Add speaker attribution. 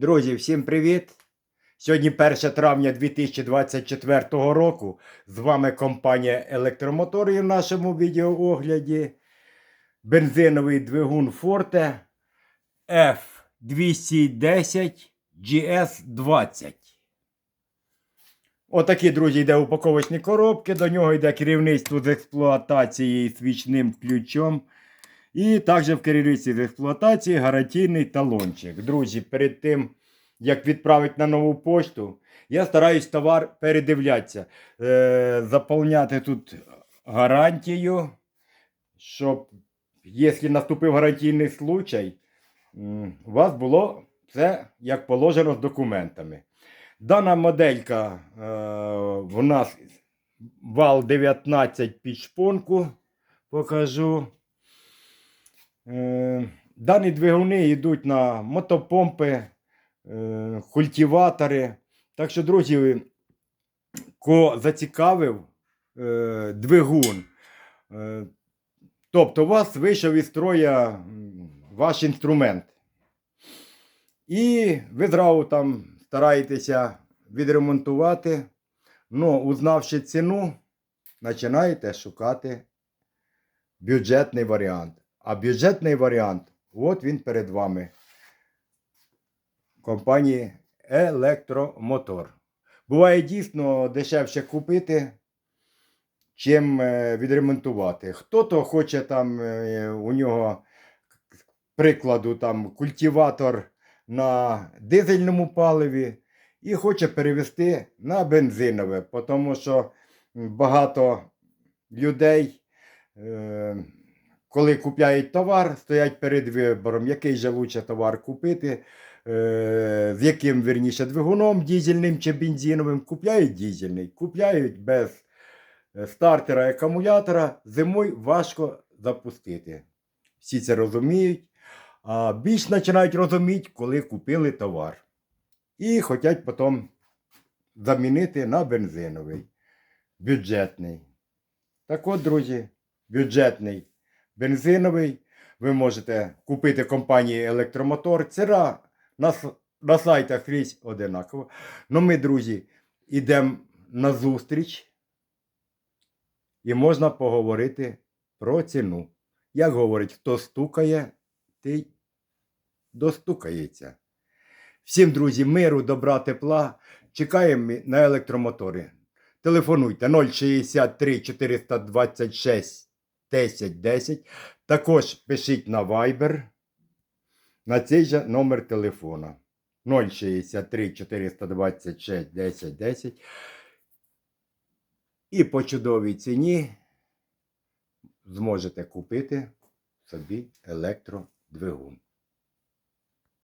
Speaker 1: Друзі, всім привіт! Сьогодні 1 травня 2024 року. З вами компанія Електромотори в нашому відеоогляді. Бензиновий двигун Forte F210 GS20. Отакі, друзі, йде упаковочні коробки. До нього йде керівництво з експлуатації свічним ключом. І також в керівниці з експлуатації гарантійний талончик. Друзі, перед тим, як відправити на нову пошту, я стараюсь товар передивлятися, е, заповняти тут гарантію, щоб, якщо наступив гарантійний случай, у вас було все як положено з документами. Дана моделька е, в нас вал 19 під шпонку покажу. Е, Дані двигуни йдуть на мотопомпи, е, культиватори. Так що, друзі, кого зацікавив е, двигун, тобто у вас вийшов із строя ваш інструмент. І ви зразу там стараєтеся відремонтувати. Ну, узнавши ціну, починаєте шукати бюджетний варіант. А бюджетний варіант, от він перед вами. Компанії Електромотор. Буває дійсно дешевше купити, чим е, відремонтувати. Хто-то хоче там е, у нього, прикладу, там культиватор на дизельному паливі і хоче перевести на бензинове, тому що багато людей. Коли купляють товар, стоять перед вибором, який же лучше товар купити, е, з яким верніше двигуном, дізельним чи бензиновим. Купляють дізельний, купляють без е, стартера і акумулятора. Зимою важко запустити. Всі це розуміють. А більш починають розуміти, коли купили товар. І хочуть потім замінити на бензиновий, бюджетний. Так от, друзі, бюджетний бензиновий. Ви можете купити компанії Електромотор. Ціна на, на сайтах скрізь одинакова. Ну ми, друзі, йдемо на зустріч і можна поговорити про ціну. Як говорить, хто стукає, той достукається. Всім, друзі, миру, добра, тепла. Чекаємо на електромотори. Телефонуйте 063 426 10 10. Також пишіть на Viber на цей же номер телефона 063 426 10 10. І по чудовій ціні зможете купити собі електродвигун.